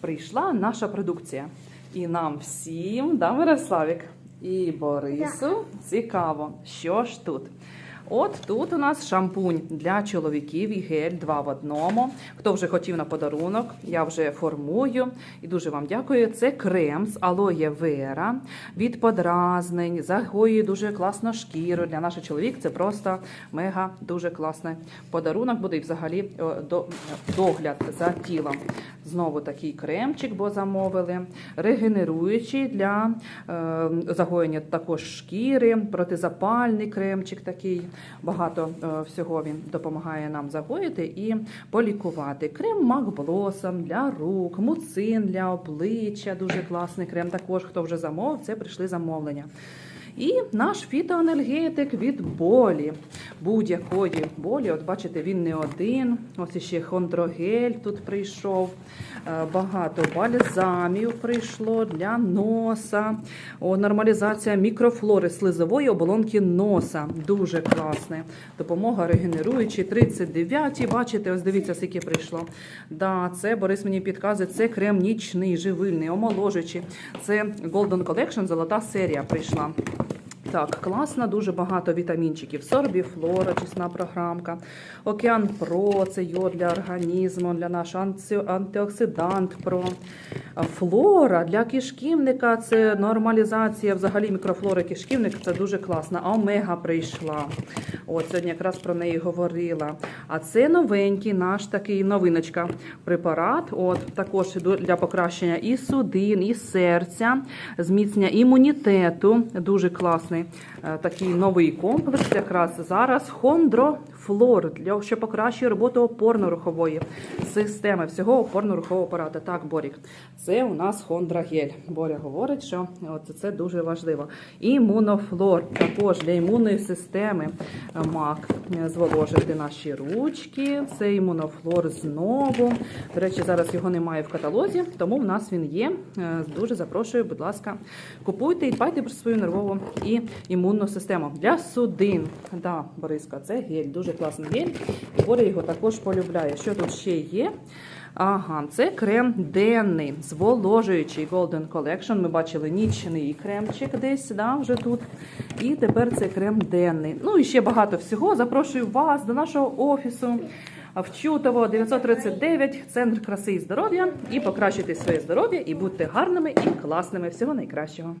прийшла наша продукція. І нам всім, да, Мирославік, і Борису цікаво, що ж тут. От тут у нас шампунь для чоловіків і гель два в одному. Хто вже хотів на подарунок, я вже формую і дуже вам дякую. Це крем з алоє вера від подразнень, загоює дуже класно шкіру. Для наших чоловік це просто мега дуже класний подарунок буде і взагалі догляд за тілом. Знову такий кремчик, бо замовили. Регенеруючий для е, загоєння також шкіри, протизапальний кремчик такий. Багато е, всього він допомагає нам загоїти і полікувати. Крем макблосом для рук, муцин для обличчя. Дуже класний крем. Також хто вже замовив, це прийшли замовлення. І наш фітоанальгетик від болі, будь-якої болі. От бачите, він не один. Ось іще хондрогель тут прийшов. Е, Багато бальзамів прийшло для носа. О, нормалізація мікрофлори слизової оболонки носа. Дуже класне. Допомога регенеруючи 39. Бачите, ось дивіться, скільки прийшло. Да, це Борис мені підказує. Це крем нічний, живильний, омоложуючий. Це Golden Collection, золота серія прийшла. Так, класно, дуже багато вітамінчиків. Сорбіфлора, чесна програмка. Океан Про, це йод для організму, для нашого анти- антиоксидант Про. Флора для кишківника це нормалізація взагалі мікрофлори кишківника. Це дуже класно. Омега прийшла. От сьогодні якраз про неї говорила. А це новенький наш такий новиночка препарат. От також для покращення і судин, і серця, зміцнення імунітету. Дуже класний е, такий новий комплекс. Якраз зараз хондрофлор, для що покращує роботу опорно-рухової системи, всього опорно-рухового апарату. Так, Борік, це у нас хондрагель. Боря говорить, що от це дуже важливо. Імунофлор також для імунної системи мак е, зволожити наші ручки. Це імунофлор знову. До речі, зараз його немає в каталозі, тому в нас він є. Е, Дуже запрошую, будь ласка, купуйте і дбайте про свою нервову і імунну систему. Для судин. Да, Бориска, це гель, дуже класний гель. І Боря його також полюбляє. Що тут ще є? Ага, це крем денний, зволожуючий Golden Collection. Ми бачили нічний кремчик десь, да, вже тут. І тепер це крем денний. Ну і ще багато всього. Запрошую вас до нашого офісу. В Чутово 939, центр краси і здоров'я. І покращуйте своє здоров'я і будьте гарними і класними. Всього найкращого.